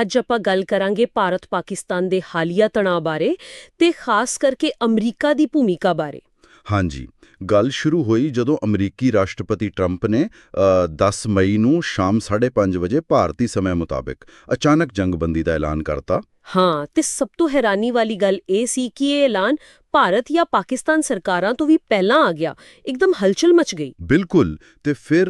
ਅੱਜ ਆਪਾਂ ਗੱਲ ਕਰਾਂਗੇ ਭਾਰਤ ਪਾਕਿਸਤਾਨ ਦੇ ਹਾਲੀਆ ਤਣਾਅ ਬਾਰੇ ਤੇ ਖਾਸ ਕਰਕੇ ਅਮਰੀਕਾ ਦੀ ਭੂਮਿਕਾ ਬਾਰੇ। ਹਾਂਜੀ ਗੱਲ ਸ਼ੁਰੂ ਹੋਈ ਜਦੋਂ ਅਮਰੀਕੀ ਰਾਸ਼ਟਰਪਤੀ ਟਰੰਪ ਨੇ ਅ, 10 ਮਈ ਨੂੰ ਸ਼ਾਮ 5:30 ਵਜੇ ਭਾਰਤੀ ਸਮੇਂ ਮੁਤਾਬਕ ਅਚਾਨਕ ਜੰਗਬੰਦੀ ਦਾ ਐਲਾਨ ਕਰਤਾ। ਹਾਂ ਤੇ ਸਭ ਤੋਂ ਹੈਰਾਨੀ ਵਾਲੀ ਗੱਲ ਇਹ ਸੀ ਕਿ ਇਹ ਐਲਾਨ ਭਾਰਤ ਜਾਂ ਪਾਕਿਸਤਾਨ ਸਰਕਾਰਾਂ ਤੋਂ ਵੀ ਪਹਿਲਾਂ ਆ ਗਿਆ ਇੱਕਦਮ ਹਲਚਲ ਮਚ ਗਈ। ਬਿਲਕੁਲ ਤੇ ਫਿਰ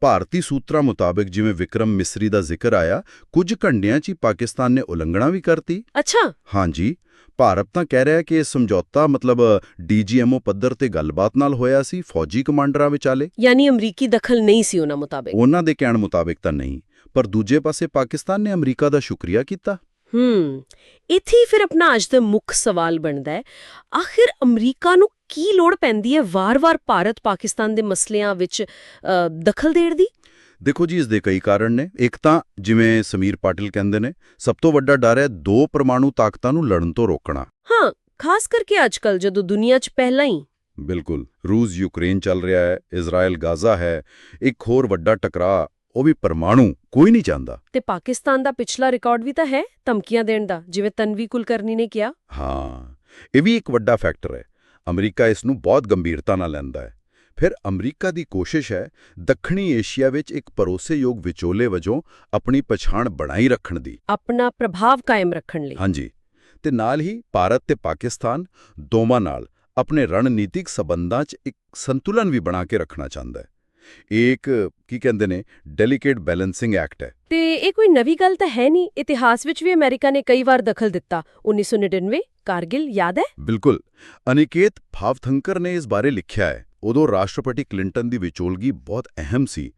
ਭਾਰਤੀ ਸੂਤਰਾਂ ਮੁਤਾਬਕ ਜਿਵੇਂ ਵਿਕਰਮ ਮਿਸਰੀ ਦਾ ਜ਼ਿਕਰ ਆਇਆ ਕੁਝ ਘੰਟਿਆਂ 'ਚ ਹੀ ਪਾਕਿਸਤਾਨ ਨੇ ਉਲੰਘਣਾ ਵੀ ਕਰਤੀ। ਅੱਛਾ। ਹਾਂਜੀ ਭਾਰਤ ਤਾਂ ਕਹਿ ਰਿਹਾ ਕਿ ਇਹ ਸਮਝੌਤਾ ਮਤਲਬ ਡੀਜੀਐਮਓ ਪੱਧਰ ਤੇ ਗੱਲਬਾਤ ਨਾਲ ਹੋਇਆ ਸੀ ਫੌਜੀ ਕਮਾਂਡਰਾਂ ਵਿਚਾਲੇ। ਯਾਨੀ ਅਮਰੀਕੀ ਦਖਲ ਨਹੀਂ ਸੀ ਉਹਨਾਂ ਮੁਤਾਬਕ। ਉਹਨਾਂ ਦੇ ਕਹਿਣ ਮੁਤਾਬਕ ਤਾਂ ਨਹੀਂ ਪਰ ਦੂਜੇ ਪਾਸੇ ਪਾਕਿਸਤਾਨ ਨੇ ਅਮਰੀਕਾ ਦਾ ਸ਼ੁਕਰੀਆ ਕੀਤਾ। ਹੂੰ ਇੱਥੇ ਹੀ ਫਿਰ ਆਪਣਾ ਅੱਜ ਦਾ ਮੁੱਖ ਸਵਾਲ ਬਣਦਾ ਹੈ ਆਖਿਰ ਅਮਰੀਕਾ ਨੂੰ ਕੀ ਲੋੜ ਪੈਂਦੀ ਹੈ ਵਾਰ-ਵਾਰ ਭਾਰਤ ਪਾਕਿਸਤਾਨ ਦੇ ਮਸਲਿਆਂ ਵਿੱਚ ਦਖਲ ਦੇਣ ਦੀ? ਦੇਖੋ ਜੀ ਇਸ ਦੇ ਕਈ ਕਾਰਨ ਨੇ। ਇੱਕ ਤਾਂ ਜਿਵੇਂ ਸਮੀਰ ਪਾਟਿਲ ਕਹਿੰਦੇ ਨੇ ਸਭ ਤੋਂ ਵੱਡਾ ਡਰ ਹੈ ਦੋ ਪਰਮਾਣੂ ਤਾਕਤਾਂ ਨੂੰ ਲੜਨ ਤੋਂ ਰੋਕਣਾ। ਹਾਂ ਖਾਸ ਕਰਕੇ ਅੱਜਕੱਲ ਜਦੋਂ ਦੁਨੀਆ 'ਚ ਪਹਿਲਾਂ ਹੀ। ਬਿਲਕੁਲ ਰੂਸ ਯੂਕਰੇਨ ਚੱਲ ਰਿਹਾ ਹੈ ਇਜ਼ਰਾਈਲ ਗਾਜ਼ਾ ਹੈ ਇੱਕ ਹੋਰ ਵੱਡਾ ਟਕਰਾਅ ਉਹ ਵੀ ਪਰਮਾਣੂ ਕੋਈ ਨਹੀਂ ਚਾਹੁੰਦਾ ਤੇ ਪਾਕਿਸਤਾਨ ਦਾ ਪਿਛਲਾ ਰਿਕਾਰਡ ਵੀ ਤਾਂ ਹੈ ਧਮਕੀਆਂ ਦੇਣ ਦਾ ਜਿਵੇਂ ਤਨਵੀ ਕੁਲਕਰਨੀ ਨੇ ਕਿਹਾ? ਹਾਂ ਇਹ ਵੀ ਇੱਕ ਵੱਡਾ ਫੈਕਟਰ ਹੈ। ਅਮਰੀਕਾ ਇਸ ਨੂੰ ਬਹੁਤ ਗੰਭੀਰਤਾ ਨਾਲ ਲੈਂਦਾ ਹੈ। ਫਿਰ ਅਮਰੀਕਾ ਦੀ ਕੋਸ਼ਿਸ਼ ਹੈ ਦੱਖਣੀ ਏਸ਼ੀਆ ਵਿੱਚ ਇੱਕ ਭਰੋਸੇਯੋਗ ਵਿਚੋਲੇ ਵਜੋਂ ਆਪਣੀ ਪਛਾਣ ਬਣਾਈ ਰੱਖਣ ਦੀ। ਆਪਣਾ ਪ੍ਰਭਾਵ ਕਾਇਮ ਰੱਖਣ ਲਈ। ਹਾਂਜੀ। ਤੇ ਨਾਲ ਹੀ ਭਾਰਤ ਤੇ ਪਾਕਿਸਤਾਨ ਦੋਵਾਂ ਨਾਲ ਆਪਣੇ ਰਣਨੀਤਿਕ ਸਬੰਧਾਂ 'ਚ ਇੱਕ ਸੰਤੁਲਨ ਵੀ ਬਣਾ ਕੇ ਰੱਖਣਾ ਚਾਹੁੰਦਾ ਹੈ। ਇਹ ਇੱਕ ਕੀ ਕਹਿੰਦੇ ਨੇ ਡੈਲੀਕੇਟ ਬੈਲੈਂਸਿੰਗ ਐਕਟ ਹੈ। ਤੇ ਇਹ ਕੋਈ ਨਵੀਂ ਗੱਲ ਤਾਂ ਹੈ ਨਹੀਂ ਇਤਿਹਾਸ ਵਿੱਚ ਵੀ ਅਮਰੀਕਾ ਨੇ ਕਈ ਵਾਰ ਦਖਲ ਦਿੱਤਾ। 1999 ਕਾਰਗਿਲ ਯਾਦ ਹੈ? ਬਿਲਕੁਲ। ਅਨਿਕੇਤ ਭਾਵਥੰਕਰ ਨੇ ਇਸ ਬਾਰੇ ਲਿਖਿਆ ਹੈ। ਉਦੋਂ ਰਾਸ਼ਟਰਪਤੀ ਕਲਿੰਟਨ ਦੀ ਵਿਚੋਲਗੀ ਬਹੁਤ ਅਹਿਮ ਸੀ।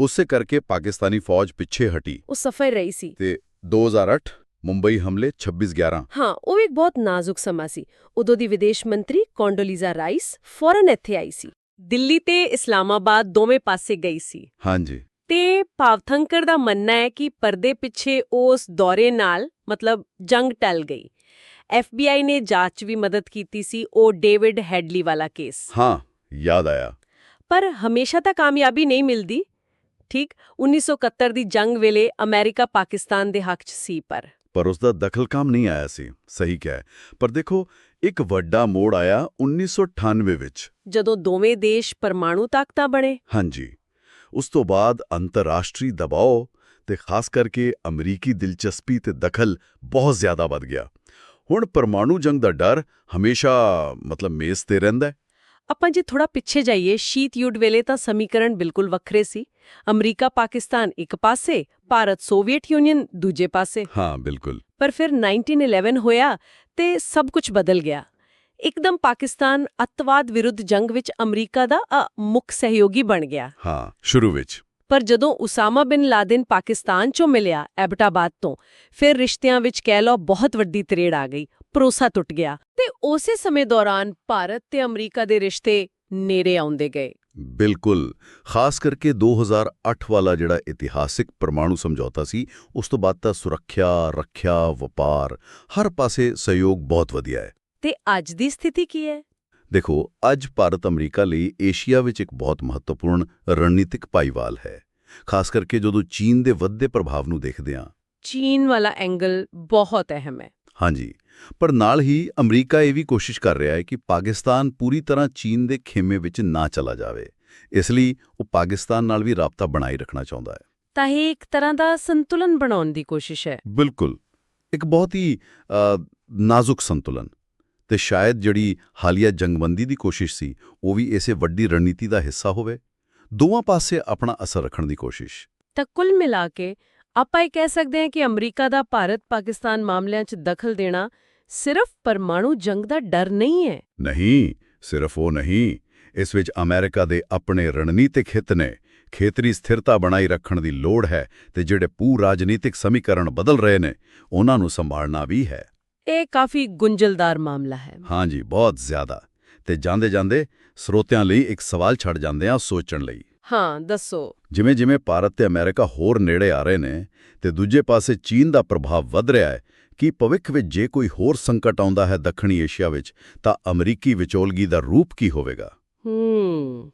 ਉਸੇ ਕਰਕੇ ਪਾਕਿਸਤਾਨੀ ਫੌਜ ਪਿੱਛੇ ਹਟੀ। ਉਹ ਸਫਲ ਰਹੀ ਸੀ। ਤੇ 2008 ਮੁੰਬਈ ਹਮਲੇ 26/11 ਹਾਂ ਉਹ ਇੱਕ ਬਹੁਤ ਨਾਜ਼ੁਕ ਸਮਾਂ ਸੀ। ਉਦੋਂ ਦੀ ਵਿਦੇਸ਼ ਮੰਤਰੀ ਕੋਂਡੋਲੀਜ਼ਾ ਰਾਈਸ ਫੌਰਨ ਇੱਥੇ ਆਈ ਸੀ। ਦਿੱਲੀ ਤੇ ਇਸਲਾਮਾਬਾਦ ਦੋਵੇਂ ਪਾਸੇ ਗਈ ਸੀ। ਹਾਂਜੀ। ਤੇ ਭਾਵਥੰਕਰ ਦਾ ਮੰਨਣਾ ਹੈ ਕਿ ਪਰਦੇ ਪਿੱਛੇ ਉਸ ਦੌਰੇ ਨਾਲ ਮਤਲਬ ਜੰਗ ਟਲ ਗਈ। FBI ਨੇ ਜਾਂਚ ਵੀ ਮਦਦ ਕੀਤੀ ਸੀ ਉਹ ਡੇਵਿਡ ਹੈਡਲੀ ਵਾਲਾ ਕੇਸ। ਹਾਂ ਯਾਦ ਆਇਆ। ਪਰ ਹਮੇਸ਼ਾ ਤਾਂ ਕਾਮਯਾਬੀ ਨਹੀਂ ਮਿਲਦੀ ਠੀਕ? 1971 ਦੀ ਜੰਗ ਵੇਲੇ ਅਮਰੀਕਾ ਪਾਕਿਸਤਾਨ ਦੇ ਹੱਕ 'ਚ ਸੀ ਪਰ। ਪਰ ਉਸ ਦਾ ਦਖਲ ਕੰਮ ਨਹੀਂ ਆਇਆ ਸੀ ਸਹੀ ਕਿਹਾ। ਪਰ ਦੇਖੋ ਇੱਕ ਵੱਡਾ ਮੋੜ ਆਇਆ 1998 ਵਿੱਚ। ਜਦੋਂ ਦੋਵੇਂ ਦੇਸ਼ ਪਰਮਾਣੂ ਤਾਕਤਾਂ ਬਣੇ। ਹਾਂਜੀ। ਉਸ ਤੋਂ ਬਾਅਦ ਅੰਤਰਰਾਸ਼ਟਰੀ ਦਬਾਅ ਤੇ ਖਾਸ ਕਰਕੇ ਅਮਰੀਕੀ ਦਿਲਚਸਪੀ ਤੇ ਦਖਲ ਬਹੁਤ ਜ਼ਿਆਦਾ ਵੱਧ ਗਿਆ। ਹੁਣ ਪਰਮਾਣੂ ਜੰਗ ਦਾ ਡਰ ਹਮੇਸ਼ਾ ਮਤਲਬ ਮੇਜ਼ ਤੇ ਰਹਿੰਦਾ ਹੈ। ਆਪਾਂ ਜੇ ਥੋੜਾ ਪਿੱਛੇ ਜਾਈਏ ਸ਼ੀਤ ਯੁੱਧ ਵੇਲੇ ਤਾਂ ਸਮੀਕਰਨ ਬਿਲਕੁਲ ਵੱਖਰੇ ਸੀ। ਅਮਰੀਕਾ ਪਾਕਿਸਤਾਨ ਇੱਕ ਪਾਸੇ ਭਾਰਤ ਸੋਵੀਅਤ ਯੂਨੀਅਨ ਦੂਜੇ ਪਾਸੇ। ਹਾਂ ਬਿਲਕੁਲ। ਪਰ ਫਿਰ 1911 ਹੋਇਆ ਤੇ ਸਭ ਕੁਝ ਬਦਲ ਗਿਆ। ਇੱਕਦਮ ਪਾਕਿਸਤਾਨ ਅੱਤਵਾਦ ਵਿਰੁੱਧ ਜੰਗ ਵਿੱਚ ਅਮਰੀਕਾ ਦਾ ਮੁੱਖ ਸਹਿਯੋਗੀ ਬਣ ਗਿਆ। ਹਾਂ ਸ਼ੁਰੂ ਵਿੱਚ। ਪਰ ਜਦੋਂ ਉਸਾਮਾ ਬਿਨ ਲਾਦਨ ਪਾਕਿਸਤਾਨ ਚੋਂ ਮਿਲਿਆ ਐਬਟਾਬਾਦ ਤੋਂ ਫਿਰ ਰਿਸ਼ਤਿਆਂ ਵਿੱਚ ਕਹਿ ਲਓ ਬਹੁਤ ਵੱਡੀ ਤਰੇੜ ਆ ਗਈ। ਭਰੋਸਾ ਟੁੱਟ ਗਿਆ ਤੇ ਉਸੇ ਸਮੇਂ ਦੌਰਾਨ ਭਾਰਤ ਤੇ ਅਮਰੀਕਾ ਦੇ ਰਿਸ਼ਤੇ ਨੇੜੇ ਆਉਂਦੇ ਗਏ। ਬਿਲਕੁਲ। ਖਾਸ ਕਰਕੇ 2008 ਵਾਲਾ ਜਿਹੜਾ ਇਤਿਹਾਸਿਕ ਪਰਮਾਣੂ ਸਮਝੌਤਾ ਸੀ ਉਸ ਤੋਂ ਬਾਅਦ ਤਾਂ ਸੁਰੱਖਿਆ ਰੱਖਿਆ ਵਪਾਰ ਹਰ ਪਾਸੇ ਸਹਿਯੋਗ ਬਹੁਤ ਵਧੀਆ ਹੈ। ਤੇ ਅੱਜ ਦੀ ਸਥਿਤੀ ਕੀ ਹੈ? ਦੇਖੋ ਅੱਜ ਭਾਰਤ ਅਮਰੀਕਾ ਲਈ ਏਸ਼ੀਆ ਵਿੱਚ ਇੱਕ ਬਹੁਤ ਮਹੱਤਵਪੂਰਨ ਰਣਨੀਤਿਕ ਭਾਈਵਾਲ ਹੈ। ਖਾਸ ਕਰਕੇ ਜਦੋਂ ਚੀਨ ਦੇ ਵੱਧਦੇ ਪ੍ਰਭਾਵ ਨੂੰ ਦੇਖਦੇ ਹਾਂ। ਚੀਨ ਵਾਲਾ ਐਂਗਲ ਬਹੁਤ ਅਹਿਮ ਹੈ। ਹਾਂਜੀ। ਪਰ ਨਾਲ ਹੀ ਅਮਰੀਕਾ ਇਹ ਵੀ ਕੋਸ਼ਿਸ਼ ਕਰ ਰਿਹਾ ਹੈ ਕਿ ਪਾਕਿਸਤਾਨ ਪੂਰੀ ਤਰ੍ਹਾਂ ਚੀਨ ਦੇ ਖੇਮੇ ਵਿੱਚ ਨਾ ਚਲਾ ਜਾਵੇ। ਇਸ ਲਈ ਉਹ ਪਾਕਿਸਤਾਨ ਨਾਲ ਵੀ ਰਾਬਤਾ ਬਣਾਈ ਰੱਖਣਾ ਚਾਹੁੰਦਾ ਹੈ। ਤਾਂ ਇਹ ਇੱਕ ਤਰ੍ਹਾਂ ਦਾ ਸੰਤੁਲਨ ਬਣਾਉਣ ਦੀ ਕੋਸ਼ਿਸ਼ ਹੈ। ਬਿਲਕੁਲ। ਇੱਕ ਬਹੁਤ ਹੀ ਨਾਜ਼ੁਕ ਸੰਤੁਲਨ। ਤੇ ਸ਼ਾਇਦ ਜਿਹੜੀ ਹਾਲੀਆ ਜੰਗਬੰਦੀ ਦੀ ਕੋਸ਼ਿਸ਼ ਸੀ ਉਹ ਵੀ ਇਸੇ ਵੱਡੀ ਰਣਨੀਤੀ ਦਾ ਹਿੱਸਾ ਹੋਵੇ। ਦੋਵਾਂ ਪਾਸੇ ਆਪਣਾ ਅਸਰ ਰੱਖਣ ਦੀ ਕੋਸ਼ਿਸ਼। ਤਾਂ ਕੁੱਲ ਮਿਲਾ ਕੇ ਆਪਾਂ ਇਹ ਕਹਿ ਸਕਦੇ ਹਾਂ ਕਿ ਅਮਰੀਕਾ ਦਾ ਭਾਰਤ-ਪਾਕਿਸਤਾਨ ਮਾਮਲਿਆਂ 'ਚ ਦਖਲ ਦੇਣਾ ਸਿਰਫ ਪਰਮਾਣੂ ਜੰਗ ਦਾ ਡਰ ਨਹੀਂ ਹੈ। ਨਹੀਂ ਸਿਰਫ ਉਹ ਨਹੀਂ। ਇਸ ਵਿੱਚ ਅਮਰੀਕਾ ਦੇ ਆਪਣੇ ਰਣਨੀਤਿਕ ਹਿੱਤ ਨੇ ਖੇਤਰੀ ਸਥਿਰਤਾ ਬਣਾਈ ਰੱਖਣ ਦੀ ਲੋੜ ਹੈ ਤੇ ਜਿਹੜੇ ਪੂ ਰਾਜਨੀਤਿਕ ਸਮੀਕਰਨ ਬਦਲ ਰਹੇ ਨੇ ਉਹਨਾਂ ਨੂੰ ਸੰਭਾਲਣਾ ਵੀ ਹੈ। ਇਹ ਕਾਫੀ ਗੁੰਝਲਦਾਰ ਮਾਮਲਾ ਹੈ। ਹਾਂਜੀ ਬਹੁਤ ਜ਼ਿਆਦਾ। ਤੇ ਜਾਂਦੇ ਜਾਂਦੇ ਸਰੋਤਿਆਂ ਲਈ ਇੱਕ ਸਵਾਲ ਛੱਡ ਜਾਂਦੇ ਆ ਸੋਚਣ ਲਈ। ਹਾਂ ਦੱਸੋ। ਜਿਵੇਂ ਜਿਵੇਂ ਭਾਰਤ ਤੇ ਅਮਰੀਕਾ ਹੋਰ ਨੇੜੇ ਆ ਰਹੇ ਨੇ ਤੇ ਦੂਜੇ ਪਾਸੇ ਚੀਨ ਦਾ ਪ੍ਰਭਾਵ ਵਧ ਰਿਹਾ ਹੈ ਕਿ ਭਵਿੱਖ ਵਿੱਚ ਜੇ ਕੋਈ ਹੋਰ ਸੰਕਟ ਆਉਂਦਾ ਹੈ ਦੱਖਣੀ ਏਸ਼ੀਆ ਵਿੱਚ ਤਾਂ ਅਮਰੀਕੀ ਵਿਚੋਲਗੀ ਦਾ ਰੂਪ ਕੀ ਹੋਵੇਗਾ? ਹੂੰ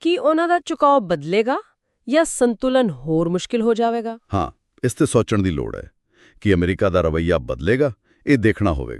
ਕੀ ਉਹਨਾਂ ਦਾ ਝੁਕਾਅ ਬਦਲੇਗਾ ਜਾਂ ਸੰਤੁਲਨ ਹੋਰ ਮੁਸ਼ਕਿਲ ਹੋ ਜਾਵੇਗਾ? ਹਾਂ ਇਸ ਤੇ ਸੋਚਣ ਦੀ ਲੋੜ ਹੈ ਕਿ ਅਮਰੀਕਾ ਦਾ ਰਵੱਈਆ ਬਦਲੇਗਾ ਇਹ ਦੇਖਣਾ ਹੋਵੇਗਾ।